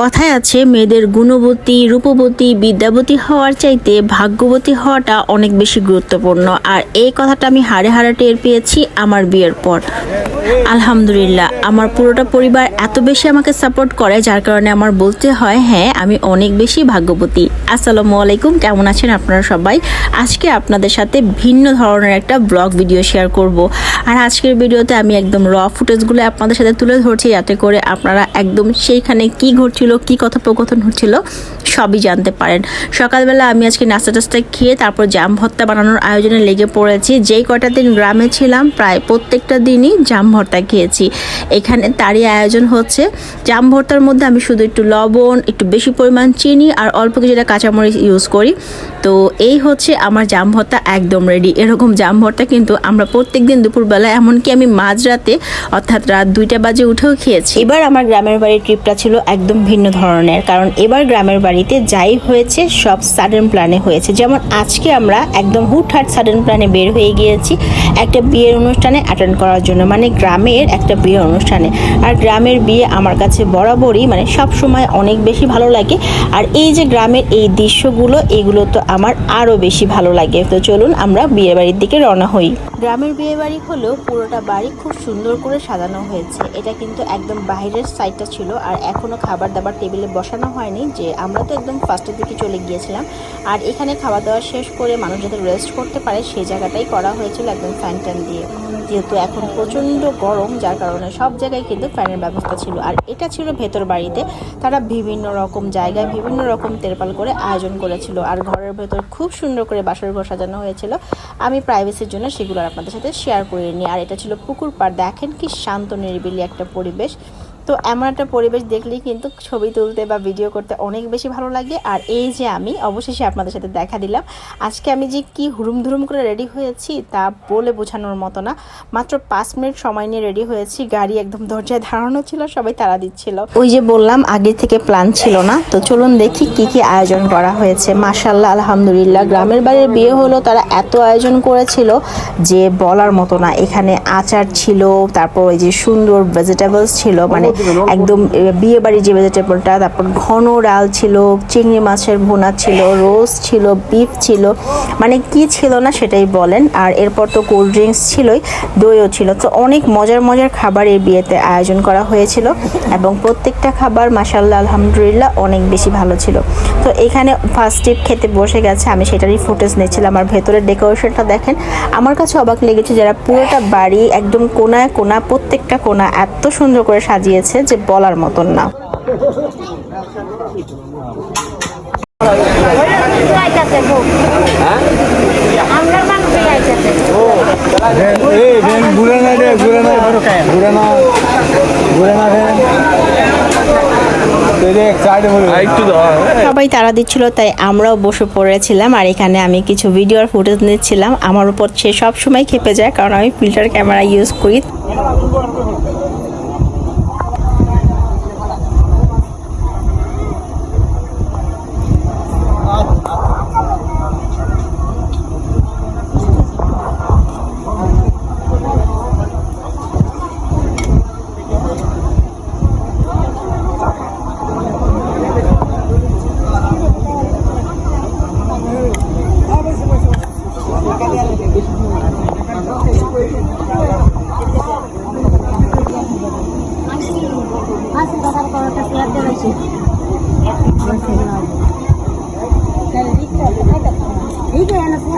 কথায় আছে, মেয়েদের গুণবতী, রূপবতী, বিদ্যাবতী হওয়ার চাইতে ভাগ্যবতী হওয়াটা অনেক বেশি গুরুত্বপূর্ণ। আর এই কথাটা আমি হাড়ে হাড়ে টের পেয়েছি আমার বিয়ের পর। আলহামদুলিল্লাহ, আমার পুরোটা পরিবার এত বেশি আমাকে সাপোর্ট করে, যার কারণে আমার বলতে হয় হ্যাঁ আমি অনেক বেশি ভাগ্যবতী। আসসালামু আলাইকুম, কেমন আছেন আপনারা সবাই? আজকে আপনাদের সাথে ভিন্ন ধরনের একটা ব্লগ ভিডিও শেয়ার করব। আর আজকের ভিডিওতে আমি একদম র ফুটেজগুলো আপনাদের সাথে তুলে ধরছি, যাতে করে আপনারা একদম সেইখানে কি ঘটছিল, কি কথোপকথন হচ্ছিল, সবই জানতে পারেন। সকালবেলা আমি আজকে নাস্তা টাস্তা খেয়ে, তারপর জাম ভর্তা বানানোর আয়োজনে লেগে পড়েছি। যেই কটা দিন গ্রামে ছিলাম, প্রায় প্রত্যেকটা দিনই জাম ভর্তা খেয়েছি। এখানে তারই আয়োজন হচ্ছে। জাম ভর্তার মধ্যে আমি শুধু একটু লবণ, একটু বেশি পরিমাণ চিনি আর অল্প কিছুটা কাঁচামরিচ ইউজ করি। তো এই হচ্ছে আমার জাম ভর্তা একদম রেডি এরকম জাম ভর্তা কিন্তু আমরা প্রত্যেক দিন দুপুরবেলা এমনকি আমি মাঝরাতে, অর্থাৎ রাত দুইটা বাজে উঠেও খেয়েছি। এবার আমার গ্রামের বাড়ির ট্রিপটা ছিল একদম ভিন্ন ধরনের, কারণ এবার গ্রামের বাড়িতে যাই হয়েছে, সব সাডেন প্ল্যানে হয়েছে। যেমন আজকে আমরা একদম হুটহাট সাডেন প্ল্যানে বের হয়ে গিয়েছি একটা বিয়ের অনুষ্ঠানে অ্যাটেন্ড করার জন্য মানে গ্রামের একটা বিয়ের অনুষ্ঠানে। আর গ্রামের বিয়ে আমার কাছে বরাবরই মানে সব সময় অনেক বেশি ভালো লাগে। আর এই যে গ্রামের এই দৃশ্যগুলো, এগুলো তো আমার আরও বেশি ভালো লাগে। তো চলুন আমরা বিয়ে বাড়ির দিকে রওনা হই। গ্রামের বিয়ে বাড়ি হলেও পুরোটা বাড়ি খুব সুন্দর করে সাজানো হয়েছে। এটা কিন্তু একদম বাইরের সাইডটা ছিল আর এখনও খাবার দাবার টেবিলে বসানো হয়নি যে আমরা তো একদম ফার্স্টের দিকে চলে গিয়েছিলাম। আর এখানে খাওয়া দাওয়া শেষ করে মানুষ যাতে রেস্ট করতে পারে সেই জায়গাটাই করা হয়েছিল একদম ফ্যান ট্যান দিয়ে। যেহেতু এখন প্রচণ্ড গরম, যার কারণে সব জায়গায় কিন্তু ফ্যানের ব্যবস্থা ছিল। আর এটা ছিল ভেতর বাড়িতে। তারা বিভিন্ন রকম জায়গায় বিভিন্ন রকম তেরপাল করে আয়োজন করেছিল। আর ঘরের ভেতর খুব সুন্দর করে বাসর ঘর সাজানো হয়েছিল। আমি প্রাইভেসির জন্য সেগুলো আপনাদের সাথে শেয়ার করে নিই আর এটা ছিল পুকুর পাড়। দেখেন কি শান্ত, নিরিবিলি একটা পরিবেশ। তো এমন একটা পরিবেশ দেখলেই কিন্তু ছবি তুলতে বা ভিডিও করতে অনেক বেশি ভালো লাগে। আর এই যে আমি, অবশেষে আপনাদের সাথে দেখা দিলাম। আজকে আমি যে কি হুড়ুম ধুরুম করে রেডি হয়েছি তা বলে বোঝানোর মতো না। মাত্র পাঁচ মিনিট সময় নিয়ে রেডি হয়েছি। গাড়ি একদম দরজায় ধারণও ছিল, সবাই তারা দিচ্ছিল। ওই যে বললাম, আগে থেকে প্ল্যান ছিল না। তো চলুন দেখি কি কি আয়োজন করা হয়েছে। মাসাল্লাহ আলহামদুলিল্লাহ, গ্রামের বাড়ির বিয়ে হলো, তারা এত আয়োজন করেছিল যে বলার মতো না। এখানে আচার ছিল, তারপর ওই যে সুন্দর ভেজিটেবলস ছিল মানে একদম বিয়ে বাড়ির যে ভেজিটেবলটা তারপর ঘন ডাল ছিল, চিংড়ি মাছের ভুনা ছিল, রোস্ট ছিল বিফ ছিল মানে কি ছিল না সেটাই বলেন। আর এরপর তো কোল্ড ড্রিঙ্কস ছিলই, দইও ছিল। তো অনেক মজার মজার খাবার এই বিয়েতে আয়োজন করা হয়েছিল এবং প্রত্যেকটা খাবার মাসাল্লাহ আলহামদুলিল্লাহ, অনেক বেশি ভালো ছিল। তো এখানে ফার্স্ট টিপ খেতে বসে গেছে, আমি সেটারই ফুটেজ নিয়েছিলাম আর ভেতরের ডেকোরেশনটা দেখেন, আমার কাছে অবাক লেগেছে যারা পুরোটা বাড়ি একদম কোনায় কোনা, প্রত্যেকটা কোনা এত সুন্দর করে সাজিয়েছে। যে বলার মতন না। সবাই তারা দিচ্ছিল, তাই আমরাও বসে পড়েছিলাম আর এখানে আমি কিছু ভিডিও আর ফুটেজ নিচ্ছিলাম। আমার উপর সে সব সময় খেপে যায়, কারণ আমি ফিল্টার ক্যামেরা ইউজ করি।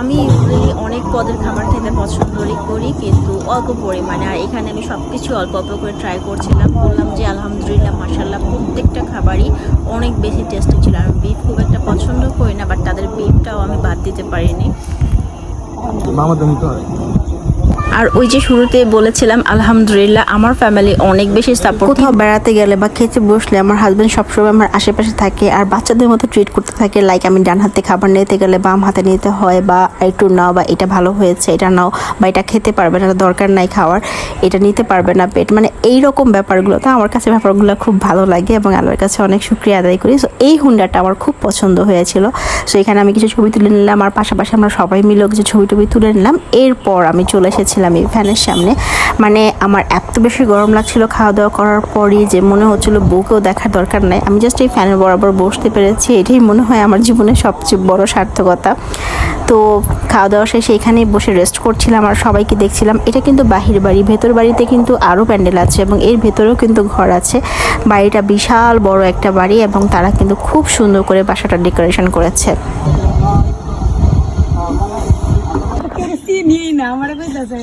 আমি ইউজুয়ালি অনেক পদের খাবার খেতে পছন্দ করি, কিন্তু অল্প পরিমাণে। আর এখানে আমি সব কিছু অল্প অল্প করে ট্রাই করছিলাম, বললাম যে আলহামদুলিল্লাহ মাসাল্লাহ প্রত্যেকটা খাবারই অনেক বেশি টেস্টি ছিল। আমি বিফ খুব একটা পছন্দ করি না বাট তাদের বিফটাও আমি বাদ দিতে পারিনি। আর ওই যে শুরুতে বলেছিলাম, আলহামদুলিল্লাহ, আমার ফ্যামিলি অনেক বেশি সাপোর্ট কোথাও বেড়াতে গেলে বা খেতে বসলে আমার হাজবেন্ড সবসময় আমার আশেপাশে থাকে আর বাচ্চাদের মতো ট্রিট করতে থাকে লাইক আমি ডান হাতে খাবার নিতে গেলে বাম হাতে নিতে হয় বা একটু নাও বা এটা ভালো হয়েছে, এটা নাও বা এটা খেতে পারবে না দরকার নাই খাওয়ার, এটা নিতে পারবে না পেট। মানে এই রকম ব্যাপারগুলো, তো আমার কাছে ব্যাপারগুলো খুব ভালো লাগে এবং আল্লাহর কাছে অনেক শুক্রিয়া আদায় করি। সো এই হুন্ডাটা আমার খুব পছন্দ হয়েছিল। সো এখানে আমি কিছু ছবি তুলে নিলাম আর পাশাপাশি আমরা সবাই মিলেও কিছু ছবি টবি তুলে নিলাম। এরপর আমি চলে এসেছিলাম এই ফ্যানের সামনে। মানে আমার এত বেশি গরম লাগছিল খাওয়া দাওয়া করার পরই যে মনে হচ্ছিল বউকেও দেখার দরকার নাই। আমি জাস্ট এই ফ্যানের বরাবর বসতে পেরেছি, এটাই মনে হয় আমার জীবনের সবচেয়ে বড় সার্থকতা। তো খাওয়া দাওয়া শেষে এখানেই বসে রেস্ট করছিলাম আর সবাইকে দেখছিলাম। এটা কিন্তু বাহির বাড়ি, ভেতর বাড়িতে কিন্তু আরও প্যান্ডেল আছে এবং এর ভেতরেও কিন্তু ঘর আছে। বাড়িটা বিশাল বড় একটা বাড়ি এবং তারা কিন্তু খুব সুন্দর করে বাসাটা ডেকোরেশন করেছে। না আমার কইতাছে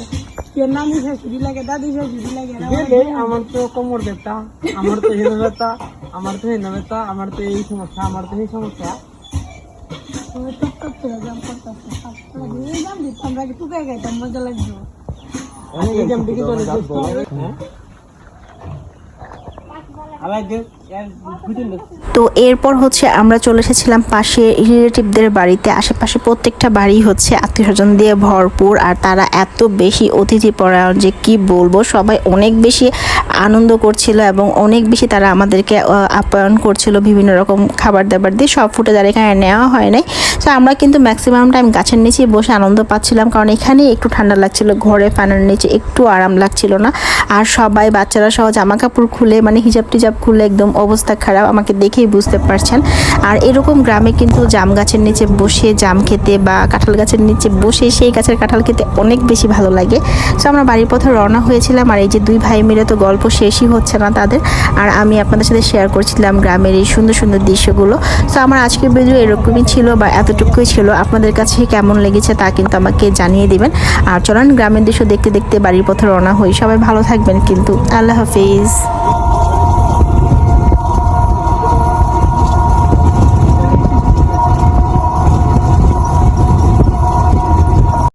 কে নানি শাশুড়ি লাগে দাদি শাশুড়ি লাগে আমার তো কোমর ব্যথা আমার তো হেনা ব্যথা আমার তো হেনা ব্যথা আমার তো এই সমস্যা আমার তো এই সমস্যা আমরা কি টুকাই গাইতাম মজা লাগতো এই যে আমি দিকে চলে যাচ্ছি আলাই দে এর বুঝুন তো এরপর হচ্ছে আমরা চলে এসেছিলাম পাশে রিলেটিভদের বাড়িতে। আশেপাশে প্রত্যেকটা বাড়ি হচ্ছে আত্মীয় স্বজন দিয়ে ভরপুর, আর তারা এত বেশি অতিথি পরায়ণ যে কি বলব? সবাই অনেক বেশি আনন্দ করছিল এবং অনেক বেশি তারা আমাদেরকে আপ্যায়ন করছিল বিভিন্ন রকম খাবার দাবার দিয়ে। সব ফুটে যারা এখানে নেওয়া হয় নাই। তো আমরা কিন্তু ম্যাক্সিমাম টাইম গাছের নিচেই বসে আনন্দ পাচ্ছিলাম। কারণ এখানেই একটু ঠান্ডা লাগছিল, ঘরে ফ্যানের নিচে একটু আরাম লাগছিল না। আর সবাই বাচ্চারা সহ জামা কাপড় খুলে মানে হিজাব টিজাব খুলে একদম অবস্থা খারাপ, আমাকে দেখেই বুঝতে পারছেন। আর এরকম গ্রামে কিন্তু জাম গাছের নিচে বসে, জাম খেতে বা কাঁঠাল গাছের নিচে বসে সেই গাছের কাঁঠাল খেতে অনেক বেশি ভালো লাগে। তো আমরা বাড়ির পথে রওনা হয়েছিলাম। আর এই যে দুই ভাই মিলে তো গল্প শেষই হচ্ছে না তাদের। আর আমি আপনাদের সাথে শেয়ার করছিলাম গ্রামের এই সুন্দর সুন্দর দৃশ্যগুলো। তো আমার আজকের ভিডিও এরকমই ছিল বা এতটুকুই ছিল। আপনাদের কাছে কেমন লেগেছে তা কিন্তু আমাকে জানিয়ে দেবেন। আর চলেন গ্রামের দৃশ্য দেখতে দেখতে বাড়ির পথে রওনা হই। সবাই ভালো থাকবেন কিন্তু। আল্লাহ হাফিজ।